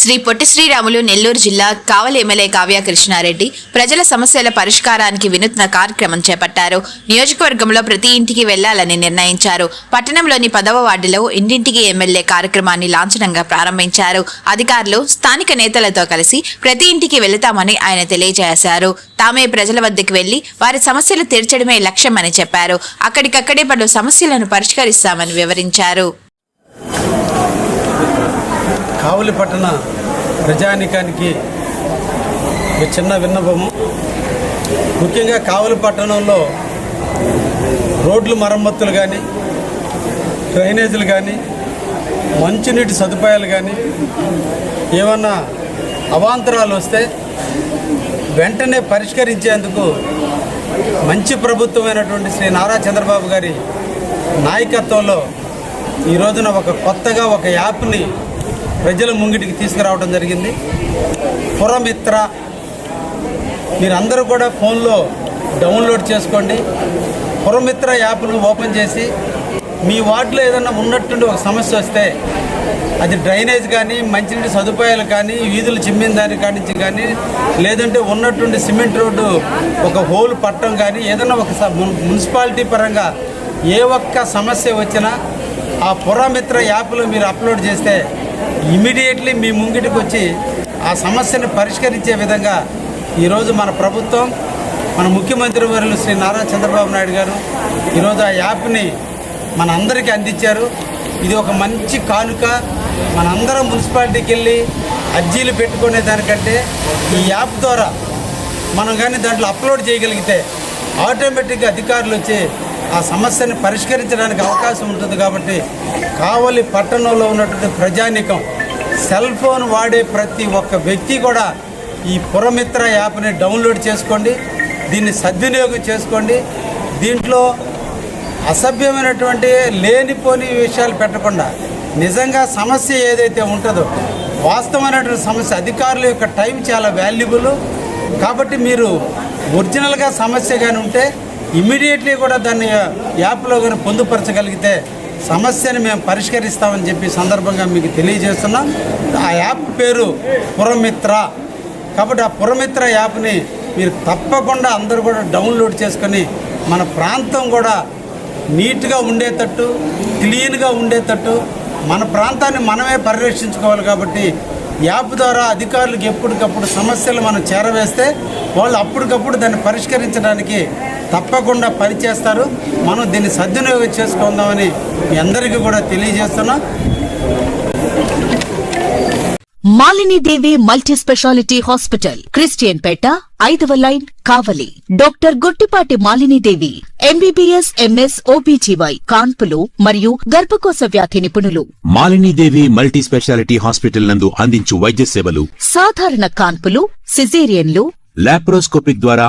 శ్రీ పొట్టి శ్రీరాములు నెల్లూరు జిల్లా కావలి ఎమ్మెల్యే కావ్య కృష్ణారెడ్డి ప్రజల సమస్యల పరిష్కారానికి వినూత్న కార్యక్రమం చేపట్టారు. నియోజకవర్గంలో ప్రతి ఇంటికి వెళ్ళాలని నిర్ణయించారు. పట్టణంలోని పదవ వార్డులో ఇంటింటికి ఎమ్మెల్యే కార్యక్రమాన్ని లాంఛనంగా ప్రారంభించారు. అధికారులు స్థానిక నేతలతో కలిసి ప్రతి ఇంటికి వెళతామని ఆయన తెలియజేశారు. తామే ప్రజల వద్దకు వెళ్ళి వారి సమస్యలు తీర్చడమే లక్ష్యమని చెప్పారు. అక్కడికక్కడే పలు సమస్యలను పరిష్కరిస్తామని వివరించారు. కావలిపట్టణ ప్రజానికానికి ఒక చిన్న విన్నపము ముఖ్యంగా కావలి పట్టణంలో రోడ్లు మరమ్మతులు కానీ డ్రైనేజీలు కానీ మంచినీటి సదుపాయాలు కానీ ఏమన్నా అవాంతరాలు వస్తే వెంటనే పరిష్కరించేందుకు మంచి ప్రభుత్వమైనటువంటి శ్రీ నారా చంద్రబాబు గారి నాయకత్వంలో ఈ రోజున ఒక కొత్తగా ఒక యాప్ని ప్రజల ముంగిటికి తీసుకురావడం జరిగింది. పురమిత్ర మీరందరూ కూడా ఫోన్లో డౌన్లోడ్ చేసుకోండి. పురమిత్ర యాప్ను ఓపెన్ చేసి మీ వార్డులో ఏదైనా ఉన్నట్టుండి ఒక సమస్య వస్తే అది డ్రైనేజ్ కానీ మంచినీటి సదుపాయాలు కానీ వీధులు చిమ్మిన దాని కాడి నుంచి కానీ లేదంటే ఉన్నట్టుండి సిమెంట్ రోడ్డు ఒక హోల్ పట్టడం కానీ ఏదైనా ఒక మున్సిపాలిటీ పరంగా ఏ ఒక్క సమస్య వచ్చినా ఆ పురమిత్ర యాప్లో మీరు అప్లోడ్ చేస్తే ఇమీడియట్లీ మీ ముంగిటికి వచ్చి ఆ సమస్యను పరిష్కరించే విధంగా ఈరోజు మన ప్రభుత్వం మన ముఖ్యమంత్రి వర్యులు శ్రీ నారా చంద్రబాబు నాయుడు గారు ఈరోజు ఆ యాప్ని మన అందరికీ అందించారు. ఇది ఒక మంచి కానుక. మనందరం మున్సిపాలిటీకి వెళ్ళి అర్జీలు పెట్టుకునే దానికంటే ఈ యాప్ ద్వారా మనం కానీ దాంట్లో అప్లోడ్ చేయగలిగితే ఆటోమేటిక్గా అధికారులు వచ్చి ఆ సమస్యని పరిష్కరించడానికి అవకాశం ఉంటుంది కాబట్టి కావలి పట్టణంలో ఉన్నటువంటి ప్రజానికం సెల్ ఫోన్ వాడే ప్రతి ఒక్క వ్యక్తి కూడా ఈ పురమిత్ర యాప్ని డౌన్లోడ్ చేసుకోండి దీన్ని సద్వినియోగం చేసుకోండి దీంట్లో అసభ్యమైనటువంటి లేనిపోని విషయాలు పెట్టకుండా నిజంగా సమస్య ఏదైతే ఉంటుందో వాస్తవమైనటువంటి సమస్య అధికారుల యొక్క టైం చాలా వాల్యుబుల్ కాబట్టి మీరు ఒరిజినల్గా సమస్య కానీ ఉంటే ఇమీడియట్లీ కూడా దాన్ని యాప్లో కానీ పొందుపరచగలిగితే సమస్యని మేము పరిష్కరిస్తామని చెప్పి సందర్భంగా మీకు తెలియజేస్తున్నాం. ఆ యాప్ పేరు పురమిత్ర. కాబట్టి ఆ పురమిత్ర యాప్ని మీరు తప్పకుండా అందరూ కూడా డౌన్లోడ్ చేసుకొని మన ప్రాంతం కూడా నీట్గా ఉండేటట్టు క్లీన్గా ఉండేటట్టు మన ప్రాంతాన్ని మనమే పరిరక్షించుకోవాలి కాబట్టి యాప్ ద్వారా అధికారులకు ఎప్పటికప్పుడు సమస్యలు మనం చేరవేస్తే వాళ్ళు అప్పటికప్పుడు దాన్ని పరిష్కరించడానికి తప్పకుండా పనిచేస్తారు మనం దీన్ని సద్వినియోగం చేసుకుందామని మీ అందరికీ కూడా తెలియజేస్తున్నాం. Malinidevi multi specialty hospital Christian Peta ఐదవ line Kavali. Doctor Guttipati Malinidevi MBBS MS OBGY కాన్పులు మరియు గర్భకోశ వ్యాధి నిపుణులు. మాలినీదేవి మల్టీ స్పెషాలిటీ హాస్పిటల్ నందు అందించు వైద్య సేవలు సాధారణ కాన్పులు సిజేరియన్లు లాప్రోస్కోపిక్ ద్వారా